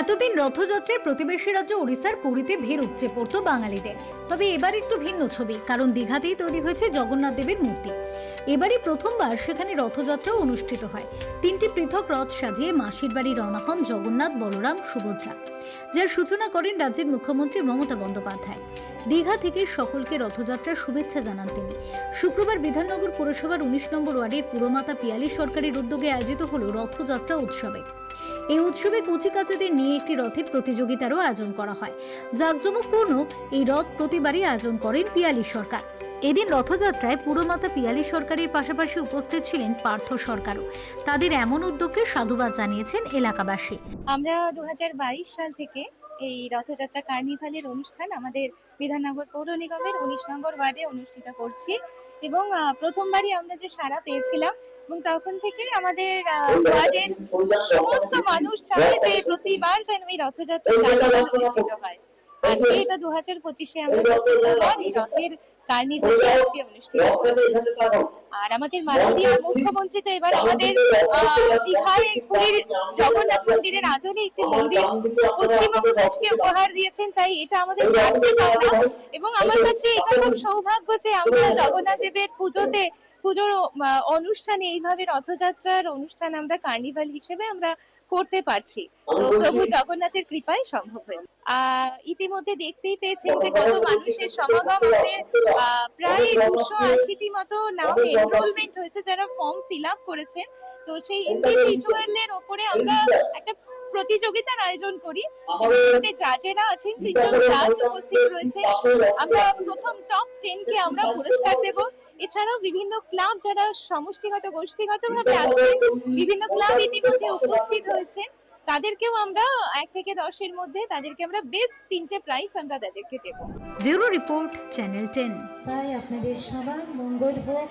এতদিন রথযাত্রায় প্রতিবেশী রাজ্য ওড়িশার পুরীতে ভিড় উপচে পড়তো বাঙালিদের। তবে এবার একটু ভিন্ন ছবি, কারণ দীঘাতেই তৈরি হয়েছে জগন্নাথ দেবের মূর্তি। এবারই প্রথমবার সেখানে রথযাত্রা অনুষ্ঠিত হয়। তিনটি পৃথক রথ সাজিয়ে মাসির বাড়ি রওনা হন জগন্নাথ, বলরাম, সুভদ্রা, যার সূচনা করেন রাজ্যের মুখ্যমন্ত্রী মমতা বন্দ্যোপাধ্যায়। দীঘা থেকে সকলকে রথযাত্রার শুভেচ্ছা জানান তিনি। শুক্রবার বিধাননগর পুরসভার উনিশ নম্বর ওয়ার্ডের পুরমাতা পিয়ালি সরকারের উদ্যোগে আয়োজিত হল রথযাত্রা উৎসবে। এই উৎসবে কচিকাচাদের নিয়ে একটি রথের প্রতিযোগিতারও আয়োজন করা হয়। জাঁকজমকপূর্ণ এই রথ প্রতিবারই আয়োজন করেন পিয়ালি সরকার। এদিন রথযাত্রায় পুরমাতা পিয়ালি সরকারের পাশাপাশি উপস্থিত ছিলেন পার্থ সরকারও। তাদের এমন উদ্যোগকে সাধুবাদ জানিয়েছেন এলাকাবাসী। আমরা দুহাজার বাইশ সাল থেকে এই রথযাত্রা কার্নিভালের অনুষ্ঠান আমাদের বিধাননগর পৌর নিগমের উনিশ নম্বর ওয়ার্ডে অনুষ্ঠিত করছি এবং প্রথমবারই আমরা যে সাড়া পেয়েছিলাম এবং তখন থেকেই আমাদের ওয়ার্ডের সমস্ত মানুষ চায় যে প্রতিবার যেন এই রথযাত্রা অনুষ্ঠিত হয়। আজকে এটা দু হাজার পঁচিশে আমরা রথের কার্নিভাল আজকে অনুষ্ঠিত আর আমাদের মাননীয় মুখ্যমন্ত্রী তো এবার আমাদের দীঘায় পুরীর জগন্নাথ মন্দিরের আদলে একটি মন্দির পশ্চিমবঙ্গবাসীকে উপহার দিয়েছেন তাই এটা আমাদের এবং আমার কাছে এটা খুব সৌভাগ্য যে আমরা জগন্নাথ দেবের পুজোতে পুজোর অনুষ্ঠানে এইভাবে রথযাত্রার অনুষ্ঠান আমরা কার্নিভাল হিসেবে আমরা করতে পারছি। তো প্রভু জগন্নাথের কৃপায় সম্ভব হয়েছে। আহ ইতিমধ্যে দেখতেই পেয়েছেন যে কত মানুষের সমাগম প্রায় দুশো আশিটি মতো নাম এনরোলমেন্ট হয়েছে যারা ফর্ম ফিল আপ করেছেন। তো সেই ইন্ডিভিজুয়ালের ওপরে আমরা প্রতিযোগিতার আয়োজন করি। জাজেরা আছেন তিনজন জাজ উপস্থিত রয়েছে। আমরা প্রথম টপ টেন কে আমরা পুরস্কার দেব। এছাড়াও বিভিন্ন ক্লাব যারা সমষ্টিগত গোষ্ঠীগত ভাবে আছে বিভিন্ন ক্লাব ইতিমধ্যে উপস্থিত হয়েছে তাদেরকেও আমরা এক থেকে দশের মধ্যে তাদেরকে আমরা বেস্ট তিনটে প্রাইজ আমরা তাদেরকে দেবো। Bureau report channel ten. তাই আপনাদের সবার মঙ্গল হোক।